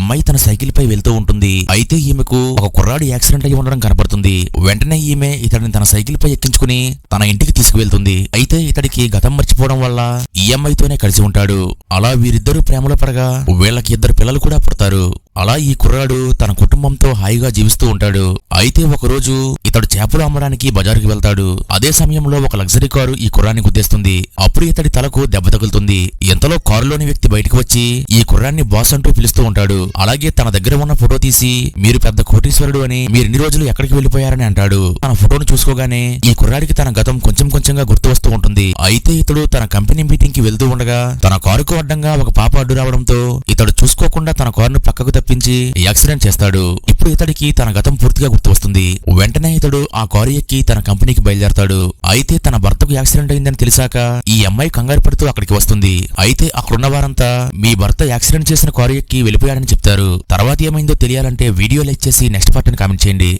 అమ్మాయి తన సైకిల్ పై వెళ్తూ ఉంటుంది. అయితే ఈమెకు ఒక కుర్రాడు యాక్సిడెంట్ అయి ఉండడం కనపడుతుంది. వెంటనే ఈమె ఇతడిని తన సైకిల్ పై ఎక్కించుకుని తన ఇంటికి తీసుకువెళ్తుంది. అయితే ఇతడికి గతం మర్చిపోవడం వల్ల ఈ అమ్మాయితోనే కలిసి ఉంటాడు. అలా వీరిద్దరూ ప్రేమలో పడగా వీళ్ళకి ఇద్దరు పిల్లలు కూడా పుడతారు. అలా ఈ కుర్రాడు తన కుటుంబంతో హాయిగా జీవిస్తూ ఉంటాడు. అయితే ఒక రోజు ఇతడు చేపలు అమ్మడానికి బజారుకి వెళ్తాడు. అదే సమయంలో ఒక లగ్జరీ కారు ఈ కుర్రాన్ని గుద్దేస్తుంది. అప్పుడు ఇతడి తలకు దెబ్బ తగులుతుంది. అంతలో కారులోని వ్యక్తి బయటకు వచ్చి ఈ కుర్రాన్ని బాస్ అంటూ పిలుస్తూ ఉంటాడు. అలాగే తన దగ్గర ఉన్న ఫోటో తీసి మీరు పెద్ద కోటీశ్వరుడు అని మీరు ఇన్ని రోజులు ఎక్కడికి వెళ్ళిపోయారని అంటాడు. తన ఫోటోను చూసుకోగానే ఈ కుర్రాడికి తన గతం కొంచెం కొంచెంగా గుర్తు వస్తూ ఉంటుంది. అయితే ఇతడు తన కంపెనీ మీటింగ్కి వెళ్తూ ఉండగా తన కారుకు అడ్డంగా ఒక పాప అడ్డు రావడంతో ఇతడు చూసుకో చూసుకోకుండా తన కారును పక్కకు తప్పించి యాక్సిడెంట్ చేస్తాడు. ఇప్పుడు ఇతడికి తన గతం పూర్తిగా గుర్తు వస్తుంది వెంటనే ఇతడు ఆ కారు ఎక్కి తన కంపెనీకి బయలుదేరతాడు. అయితే తన భర్తకు యాక్సిడెంట్ అయిందని తెలిసాక ఈ అమ్మాయి కంగారు పడుతూ అక్కడికి వస్తుంది. అయితే అక్కడున్న వారంతా మీ భర్త యాక్సిడెంట్ చేసిన కారు ఎక్కి వెళ్ళిపోయాడని చెప్తారు. తర్వాత ఏమైందో తెలియాలంటే వీడియో లైక్ చేసి నెక్స్ట్ పార్టీని కామెంట్ చేయండి.